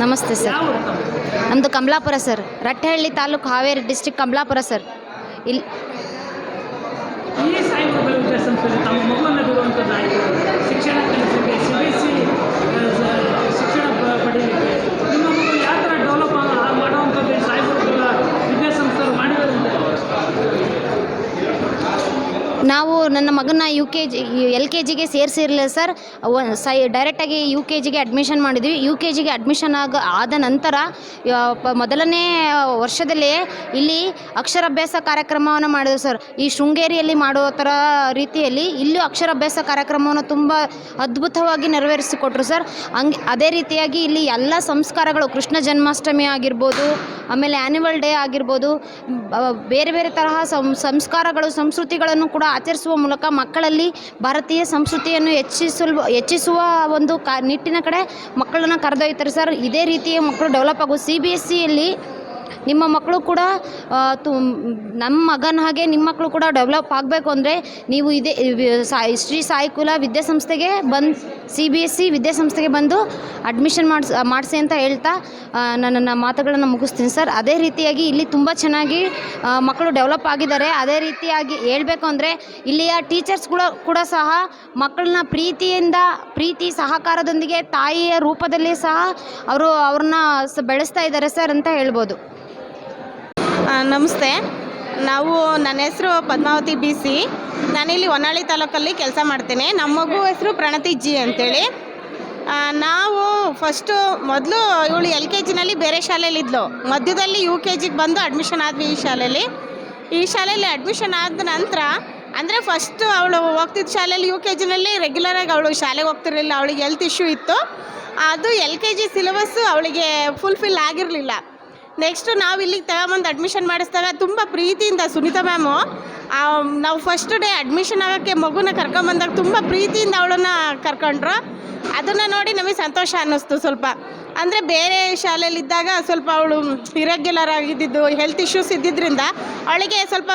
ನಮಸ್ತೆ ಸರ್? ನಮ್ಮದು Kamalapura sir Rattihalli taluk Haveri district Kamalapura sir ಇಲ್ಲಿ ಈ ಸಾಯಿ ಮಕ್ಕಳ ವಿದ್ಯಾಸಂಸ್ಥೆಯಲ್ಲಿ ತಮ್ಮ ಮಗುವನ್ನು ಬಿಡುವಂಥದ್ದು ಆಯಿತು ಶಿಕ್ಷಣ ಕಲಿಸಲಿಕ್ಕೆ ಸಿ ಬಿ ಸಿ ಶಿಕ್ಷಣ ಪ- ಪಡೀಲಿಕ್ಕೆ ನಿಮ್ಮ ಮಗು ಯಾವ ಥರ ಡೆವಲಪ್ ಮಾಡುವಂಥದ್ದು ಈ ಸಾಯಿ ಮಕ್ಕಳ ವಿದ್ಯಾಸಂಸ್ಥೆಯವರು ಮಾಡಿರೋದ್ರಿಂದ ನಾವು ನನ್ನ ಮಗನ U K G L K ಜಿಗೆ ಸೇರಿಸಿರಲಿಲ್ಲ ಸರ್. ಸೈ ಡೈರೆಕ್ಟಾಗಿ ಯು ಕೆ ಜಿಗೆ ಅಡ್ಮಿಷನ್ ಮಾಡಿದ್ವಿ. ಯು ಕೆ ಜಿಗೆ ಅಡ್ಮಿಷನ್ ಆಗ, ಆದ ನಂತರ ಮೊದಲನೇ ವರ್ಷದಲ್ಲೇ ಇಲ್ಲಿ ಅಕ್ಷರಾಭ್ಯಾಸ ಕಾರ್ಯಕ್ರಮವನ್ನು ಮಾಡಿದ್ವಿ ಸರ್. ಈ ಶೃಂಗೇರಿಯಲ್ಲಿ ಮಾಡೋ ಥರ ರೀತಿಯಲ್ಲಿ ಇಲ್ಲೂ ಅಕ್ಷರಾಭ್ಯಾಸ ಕಾರ್ಯಕ್ರಮವನ್ನು ತುಂಬ ಅದ್ಭುತವಾಗಿ ನೆರವೇರಿಸಿಕೊಟ್ರು ಸರ್. ಹಂಗೆ, ಅದೇ ರೀತಿಯಾಗಿ ಇಲ್ಲಿ ಎಲ್ಲ ಸಂಸ್ಕಾರಗಳು, ಕೃಷ್ಣ ಜನ್ಮಾಷ್ಟಮಿ ಆಗಿರ್ಬೋದು, ಆಮೇಲೆ ಆ್ಯನ್ಯುವಲ್ ಡೇ ಆಗಿರ್ಬೋದು ಬೇರೆ ಬೇರೆ ತರಹ ಸಂಸ್ಕಾರಗಳು, ಸಂಸ್ಕೃತಿಗಳನ್ನು ಕೂಡ ಆಚರಿಸುವ ಮೂಲಕ ಮಕ್ಕಳಲ್ಲಿ ಭಾರತೀಯ ಸಂಸ್ಕೃತಿಯನ್ನು ಹೆಚ್ಚಿಸಲು, ಹೆಚ್ಚಿಸುವ ಒಂದು ಕಾ, ನಿಟ್ಟಿನ ಕಡೆ ಮಕ್ಕಳನ್ನು ಕರೆದೊಯ್ತಾರೆ ಸರ್, ಇದೇ ರೀತಿಯ ಮಕ್ಕಳು ಡೆವಲಪ್ ಆಗೋ ಸಿ ಬಿ ಎಸ್ ಸಿಯಲ್ಲಿ ನಿಮ್ಮ ಮಕ್ಕಳು ಕೂಡ ತು ನಮ್ಮ ಮಗನ ಹಾಗೆ ನಿಮ್ಮ ಮಕ್ಕಳು ಕೂಡ ಡೆವಲಪ್ ಆಗಬೇಕು ಅಂದರೆ ನೀವು ಇದೇ ಸಾಯಿ ಶ್ರೀ ಸಾಯಿಕುಲ ವಿದ್ಯಾಸಂಸ್ಥೆಗೆ ಬಂದು, ಸಿ ಬಿ ಎಸ್ ಸಿ ವಿದ್ಯಾಸಂಸ್ಥೆಗೆ ಬಂದು ಅಡ್ಮಿಷನ್ ಮಾಡಿಸ್, ಮಾಡಿಸಿ ಅಂತ ಹೇಳ್ತಾ ನನ್ನ ಮಾತುಗಳನ್ನು ಮುಗಿಸ್ತೀನಿ ಸರ್. ಅದೇ ರೀತಿಯಾಗಿ ಇಲ್ಲಿ ತುಂಬ ಚೆನ್ನಾಗಿ ಮಕ್ಕಳು ಡೆವಲಪ್ ಆಗಿದ್ದಾರೆ. ಅದೇ ರೀತಿಯಾಗಿ ಹೇಳಬೇಕು ಅಂದರೆ ಇಲ್ಲಿಯ ಟೀಚರ್ಸ್ ಕೂಡ ಸಹ ಮಕ್ಕಳನ್ನ ಪ್ರೀತಿಯಿಂದ, ಪ್ರೀತಿ ಸಹಕಾರದೊಂದಿಗೆ ತಾಯಿಯ ರೂಪದಲ್ಲಿ ಸಹ ಅವರು ಅವ್ರನ್ನ ಬೆಳೆಸ್ತಾ ಇದ್ದಾರೆ ಸರ್ ಅಂತ ಹೇಳ್ಬೋದು. ನಮಸ್ತೆ. ನಾವು ನನ್ನ ಹೆಸರು ಪದ್ಮಾವತಿ ಬಿ ಸಿ. ನಾನಿಲ್ಲಿ ಹೊನ್ನಾಳಿ ತಾಲೂಕಲ್ಲಿ ಕೆಲಸ ಮಾಡ್ತೀನಿ. ನಮ್ಮ ಮಗು ಹೆಸರು ಪ್ರಣತಿ ಜಿ ಅಂತೇಳಿ. ನಾವು ಫಸ್ಟು ಮೊದಲು ಇವಳು ಎಲ್ ಕೆ ಜಿನಲ್ಲಿ ಬೇರೆ ಶಾಲೆಯಲ್ಲಿದ್ಲು ಮಧ್ಯದಲ್ಲಿ ಯು ಕೆ ಜಿಗೆ ಬಂದು ಅಡ್ಮಿಷನ್ ಆದ್ವಿ ಈ ಶಾಲೆಯಲ್ಲಿ. ಈ ಶಾಲೆಯಲ್ಲಿ ಅಡ್ಮಿಷನ್ ಆದ ನಂತರ, ಅಂದರೆ ಫಸ್ಟು ಅವಳು ಹೋಗ್ತಿದ್ದ ಶಾಲೆಯಲ್ಲಿ ಯು ಕೆ ಜಿನಲ್ಲಿ ರೆಗ್ಯುಲರಾಗಿ ಅವಳು ಶಾಲೆಗೆ ಹೋಗ್ತಿರಲಿಲ್ಲ. ಅವಳಿಗೆ ಹೆಲ್ತ್ ಇಶ್ಯೂ ಇತ್ತು. ಅದು ಎಲ್ ಕೆ ಜಿ ಸಿಲೆಬಸ್ಸು ಅವಳಿಗೆ ಫುಲ್ಫಿಲ್ ಆಗಿರಲಿಲ್ಲ. ನೆಕ್ಸ್ಟು ನಾವು ಇಲ್ಲಿಗೆ ತಗೊಂಬಂದು ಅಡ್ಮಿಷನ್ ಮಾಡಿಸಿದಾಗ ತುಂಬ ಪ್ರೀತಿಯಿಂದ ಸುನೀತಾ ಮ್ಯಾಮು ನಾವು ಫಸ್ಟ್ ಡೇ ಅಡ್ಮಿಷನ್ ಆಗೋಕ್ಕೆ ಮಗುನ ಕರ್ಕೊಂಬಂದಾಗ ತುಂಬ ಪ್ರೀತಿಯಿಂದ ಅವಳನ್ನು ಕರ್ಕೊಂಡ್ರು. ಅದನ್ನು ನೋಡಿ ನಮಗೆ ಸಂತೋಷ ಅನ್ನಿಸ್ತು ಸ್ವಲ್ಪ. ಅಂದರೆ ಬೇರೆ ಶಾಲೆಯಲ್ಲಿದ್ದಾಗ ಸ್ವಲ್ಪ ಅವಳು ಇರೆಗ್ಯುಲರ್ ಆಗಿದ್ದಿದ್ದು ಹೆಲ್ತ್ ಇಶ್ಯೂಸ್ ಇದ್ದಿದ್ದರಿಂದ ಅವಳಿಗೆ ಸ್ವಲ್ಪ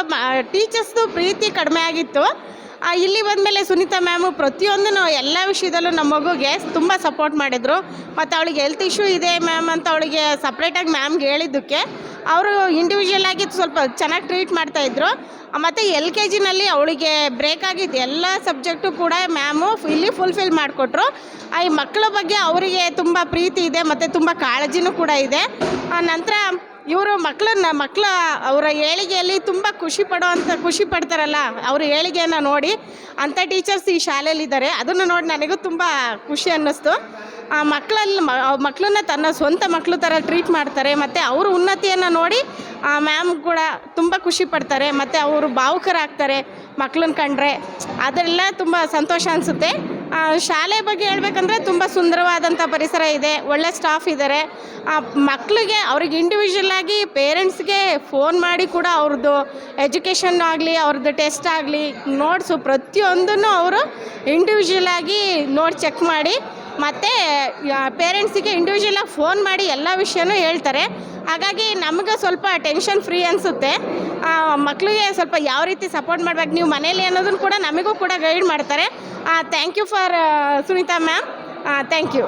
ಟೀಚರ್ಸ್ದು ಪ್ರೀತಿ ಕಡಿಮೆ ಆಗಿತ್ತು. ಇಲ್ಲಿ ಬಂದಮೇಲೆ ಸುನೀತಾ ಮ್ಯಾಮು ಪ್ರತಿಯೊಂದನ್ನು ಎಲ್ಲ ವಿಷಯದಲ್ಲೂ ನಮ್ಮ ಮಗುಗೆ ತುಂಬ ಸಪೋರ್ಟ್ ಮಾಡಿದರು. ಮತ್ತು ಅವಳಿಗೆ ಹೆಲ್ತ್ ಇಶ್ಯೂ ಇದೆ ಮ್ಯಾಮ್ ಅಂತ ಅವಳಿಗೆ ಸಪ್ರೇಟಾಗಿ ಮ್ಯಾಮ್ಗೆ ಹೇಳಿದ್ದಕ್ಕೆ ಅವರು ಇಂಡಿವಿಜುವಲ್ ಆಗಿ ಸ್ವಲ್ಪ ಚೆನ್ನಾಗಿ ಟ್ರೀಟ್ ಮಾಡ್ತಾಯಿದ್ರು ಮತ್ತು ಎಲ್ ಕೆ ಜಿನಲ್ಲಿ ಅವಳಿಗೆ ಬ್ರೇಕ್ ಆಗಿದ್ದು ಎಲ್ಲ ಸಬ್ಜೆಕ್ಟು ಕೂಡ ಮ್ಯಾಮು ಇಲ್ಲಿ ಫುಲ್ಫಿಲ್ ಮಾಡಿಕೊಟ್ರು. ಈ ಮಕ್ಕಳ ಬಗ್ಗೆ ಅವರಿಗೆ ತುಂಬ ಪ್ರೀತಿ ಇದೆ, ಮತ್ತು ತುಂಬ ಕಾಳಜಿನೂ ಕೂಡ ಇದೆ. ನಂತರ ಇವರು ಮಕ್ಕಳನ್ನ ಮಕ್ಕಳ ಅವರ ಏಳಿಗೆಯಲ್ಲಿ ತುಂಬ ಖುಷಿ ಪಡೋವಂಥ ಖುಷಿ ಪಡ್ತಾರಲ್ಲ, ಅವ್ರ ಏಳಿಗೆಯನ್ನು ನೋಡಿ ಅಂಥ ಟೀಚರ್ಸ್ ಈ ಶಾಲೆಯಲ್ಲಿದ್ದಾರೆ. ಅದನ್ನು ನೋಡಿ ನನಗೂ ತುಂಬ ಖುಷಿ ಅನ್ನಿಸ್ತು. ಆ ಮಕ್ಕಳಲ್ಲಿ ಮಕ್ಕಳನ್ನ ತನ್ನ ಸ್ವಂತ ಮಕ್ಕಳು ಥರ ಟ್ರೀಟ್ ಮಾಡ್ತಾರೆ, ಮತ್ತು ಅವ್ರ ಉನ್ನತಿಯನ್ನು ನೋಡಿ, ಆ ಮ್ಯಾಮ್ ಕೂಡ ತುಂಬ ಖುಷಿ ಪಡ್ತಾರೆ, ಮತ್ತು ಅವರು ಭಾವುಕರಾಗ್ತಾರೆ ಮಕ್ಕಳನ್ನ ಕಂಡ್ರೆ. ಅದೆಲ್ಲ ತುಂಬ ಸಂತೋಷ ಅನಿಸುತ್ತೆ. ಶಾಲೆ ಬಗ್ಗೆ ಹೇಳ್ಬೇಕಂದ್ರೆ ತುಂಬ ಸುಂದರವಾದಂಥ ಪರಿಸರ ಇದೆ. ಒಳ್ಳೆ ಸ್ಟಾಫ್ ಇದ್ದಾರೆ ಮಕ್ಕಳಿಗೆ ಅವ್ರಿಗೆ ಇಂಡಿವಿಜುವಲ್ ಆಗಿ ಪೇರೆಂಟ್ಸ್ಗೆ ಫೋನ್ ಮಾಡಿ ಕೂಡ ಅವ್ರದ್ದು ಎಜುಕೇಷನ್ ಆಗಲಿ ಅವ್ರದ್ದು ಟೆಸ್ಟ್ ಆಗಲಿ ನೋಟ್ಸು ಪ್ರತಿಯೊಂದನ್ನು ಅವರು ಇಂಡಿವಿಜುವಲ್ ಆಗಿ ನೋಟ್ ಚೆಕ್ ಮಾಡಿ, ಮತ್ತು ಪೇರೆಂಟ್ಸಿಗೆ ಇಂಡಿವಿಜುವಲಾಗಿ ಫೋನ್ ಮಾಡಿ ಎಲ್ಲ ವಿಷಯನೂ ಹೇಳ್ತಾರೆ. ಹಾಗಾಗಿ ನಮಗೆ ಸ್ವಲ್ಪ ಟೆನ್ಷನ್ ಫ್ರೀ ಅನಿಸುತ್ತೆ. ಮಕ್ಕಳಿಗೆ ಸ್ವಲ್ಪ ಯಾವ ರೀತಿ ಸಪೋರ್ಟ್ ಮಾಡ್ಬೇಕು ನೀವು ಮನೇಲಿ ಅನ್ನೋದನ್ನು ಕೂಡ ನಮಗೂ ಕೂಡ ಗೈಡ್ ಮಾಡ್ತಾರೆ. Thank you for Sunita ma'am thank you